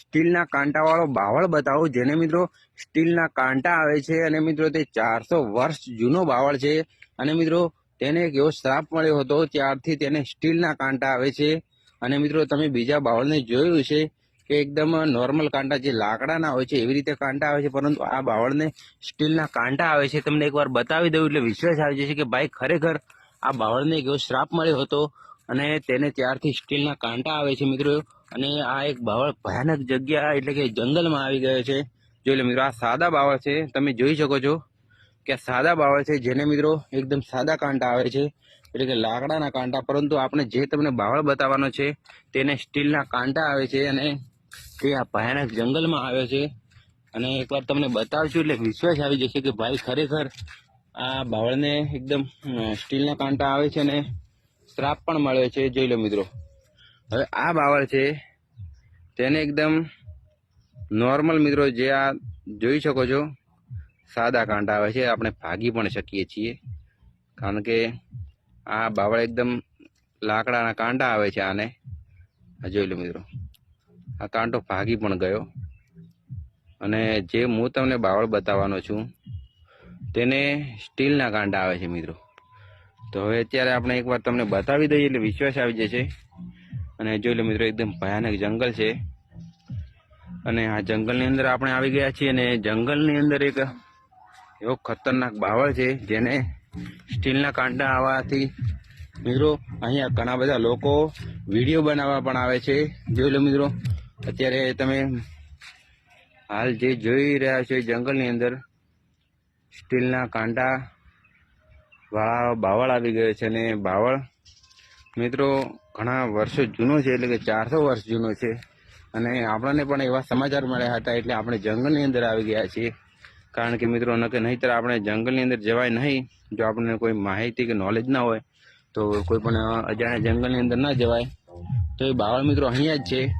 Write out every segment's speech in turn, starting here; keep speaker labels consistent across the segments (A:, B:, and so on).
A: સ્ટીલના કાંટાવાળો બાવળ બતાવું, જેને મિત્રો સ્ટીલના કાંટા આવે છે અને મિત્રો તે ચારસો વર્ષ જૂનો બાવળ છે. અને મિત્રો તેને એક એવો શ્રાપ મળ્યો હતો, ત્યારથી તેને સ્ટીલના કાંટા આવે છે. અને મિત્રો તમે બીજા બાવળને જોયું છે કે એકદમ નોર્મલ કાંટા જે લાકડાના હોય છે, એવી રીતે કાંટા આવે છે, પરંતુ આ બાવળને સ્ટીલના કાંટા આવે છે. તમને એકવાર બતાવી દઉં એટલે વિશ્વાસ આવી જશે કે ભાઈ, ખરેખર આ બાવળને એક એવો શ્રાપ મળ્યો હતો અને તેને ત્યારથી સ્ટીલના કાંટા આવે છે, મિત્રો. અને આ એક બાવળ ભયાનક જગ્યા એટલે કે જંગલમાં આવી ગયો છે. જોઈ લો મિત્રો આ સાદા બાવળ છે. તમે જોઈ શકો છો કે આ સાદા બાવળ છે જેને મિત્રો એકદમ સાદા કાંટા આવે છે. એટલે કે લાકડાના કાંટા. પરંતુ આપણે જે તમને બાવળ બતાવવાનો છે તેને સ્ટીલના કાંટા આવે છે અને તે આ ભયાનક જંગલમાં આવ્યો છે. અને એકવાર તમને બતાવશું એટલે વિશ્વાસ આવી જશે કે ભાઈ ખરેખર આ બાવળને એકદમ સ્ટીલના કાંટા આવે છે અને શ્રાપ પણ મળ્યો છે. જોઈ લો મિત્રો. હવે આ બાવળ છે. તેને એકદમ નોર્મલ મિત્રો જે આ જોઈ શકો છો, સાદા કાંટા આવે છે. આપણે ભાગી પણ શકીએ છીએ. કારણ કે આ બાવળ એકદમ લાકડાના કાંટા આવે છે આને. જોઈ લો મિત્રો. આ કાંટો ભાગી પણ ગયો. અને જે હું તમને બાવળ બતાવવાનો છું, તેને સ્ટીલના કાંટા આવે છે મિત્રો. તો હવે અત્યારે આપણે એકવાર તમને બતાવી દઈએ એટલે વિશ્વાસ આવી જશે. અને જોઈ લો મિત્રો, એકદમ ભયાનક જંગલ છે. અને આ જંગલની અંદર આપણે આવી ગયા છીએ અને જંગલની અંદર એક એવો ખતરનાક બાવળ છે, જેને સ્ટીલના કાંટા આવવાથી મિત્રો, અહીંયા ઘણા બધા લોકો વીડિયો બનાવવા પણ આવે છે. જોઈ લો મિત્રો, અત્યારે તમે હાલ જે જોઈ રહ્યા છો એ જંગલની અંદર સ્ટીલના કાંટા વાળા બાવળ આવી ગયો છે અને બાવળ મિત્રો ઘણા વર્ષો જૂનો છે, એટલે કે ચારસો વર્ષ જૂનો છે. અને આપણને પણ એવા સમાચાર મળ્યા હતા, એટલે આપણે જંગલની અંદર આવી ગયા છીએ. કારણ કે મિત્રો નકે નહીંતર આપણે જંગલની અંદર જવાય નહીં. જો આપણને કોઈ માહિતી કે નોલેજ ના હોય, તો કોઈ પણ અજાણ્યા જંગલની અંદર ના જવાય. તો એ બાવળ મિત્રો અહીંયા જ છે.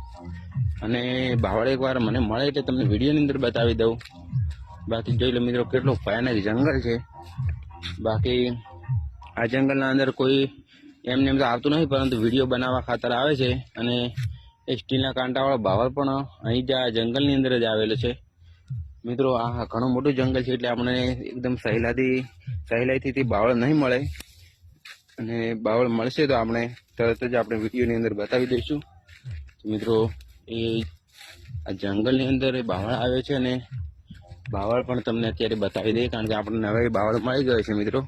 A: અને બાવળ એકવાર મને મળે એટલે તમને વિડીયોની અંદર બતાવી દઉં. બાકી જોઈ લો મિત્રો, કેટલો ભયાનક જંગલ છે. બાકી આ જંગલના અંદર કોઈ એમને એમ તો આવતું નથી, પરંતુ વીડિયો બનાવવા ખાતર આવે છે અને એ સ્ટીલના કાંટાવાળો બાવળ પણ અહીં જ આ જંગલની અંદર જ આવેલો છે. મિત્રો, આ ઘણું મોટું જંગલ છે એટલે આપણે એકદમ સહેલાથી, સહેલાઈથી તે બાવળ નહીં મળે. અને બાવળ મળશે તો આપણે તરત જ આપણે વિડીયોની અંદર બતાવી દઈશું. મિત્રો, એ આ જંગલની અંદર એ બાવળ આવે છે અને બાવળ પણ તમને અત્યારે બતાવી દઈએ, કારણ કે આપણને હવે બાવળ મળી ગયો છે મિત્રો.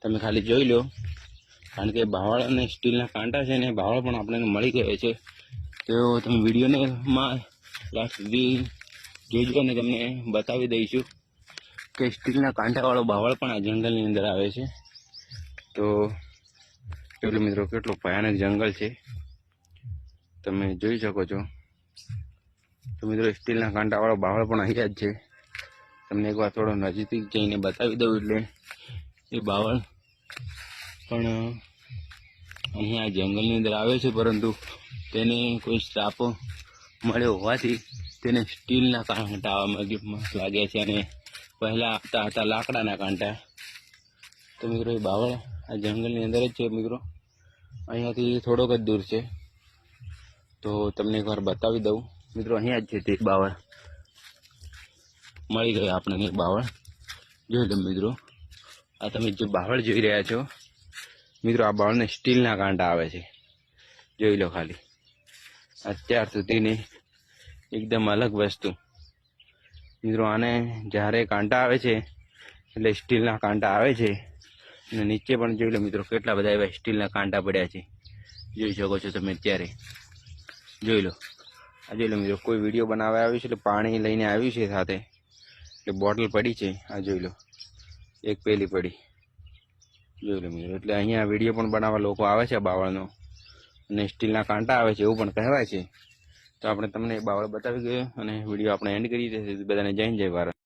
A: તમે ખાલી જોઈ લો. કારણ કે બાવળ અને સ્ટીલના કાંટા છે ને બાવળ પણ આપણને મળી ગયો છે. તો તમે વિડીયોને માં લાસ્ટ સુધી જોજો અને તમને બતાવી દઈશું કે સ્ટીલના કાંટાવાળો બાવળ પણ આ જંગલની અંદર આવે છે. તો એટલે મિત્રો, કેટલું ભયાનક જંગલ છે. તમે જોઈ શકો છો. તો મિત્રો, સ્ટીલના કાંટાવાળો બાવળ પણ અહીંયા જ છે. તમને એકવાર થોડો નજીક જઈને બતાવી દઉં એટલે એ બાવળ પણ, અહીંયા જંગલની અંદર આવે છે, પરંતુ તેને કોઈ શ્રાપ મળ્યો હોવાથી તેને સ્ટીલના કાંટા આવવામાં લાગ્યા છે અને પહેલાં આપતા હતા લાકડાના કાંટા. તો મિત્રો એ બાવળ આ જંગલની અંદર જ છે મિત્રો. અહીંયાથી થોડોક જ દૂર છે. તો તમને એકવાર બતાવી દઉં. મિત્રો અહીંયા જ છે તે બાવળ. મળી ગયો આપણને બાવળ. જોઈ લો મિત્રો. આ તમે જે બાવળ જોઈ રહ્યા છો મિત્રો, આ બળને સ્ટીલના કાંટા આવે છે. જોઈ લો ખાલી. અત્યાર સુધીની એકદમ અલગ વસ્તુ. મિત્રો, આને જ્યારે કાંટા આવે છે, એટલે સ્ટીલના કાંટા આવે છે. અને નીચે પણ જોઈ લો મિત્રો, કેટલા બધા એવા સ્ટીલના કાંટા પડ્યા છે. જોઈ શકો છો તમે અત્યારે. જોઈ લો. આ જોઈ લો મિત્રો, કોઈ વીડિયો બનાવવા આવ્યું છે, એટલે પાણી લઈને આવ્યું છે સાથે. એટલે બોટલ પડી છે. આ જોઈ લો. એક પેલી પડી. એટલે અહીંયા વીડિયો પણ બનાવવા લોકો આવે છે બાવળનો. અને સ્ટીલના કાંટા આવે છે, એવું પણ કહેવાય છે. તો આપણે તમને બાવળ બતાવી ગયો અને વીડિયો આપણે એન્ડ કરી દઈએ બધાને જય જય ભારત.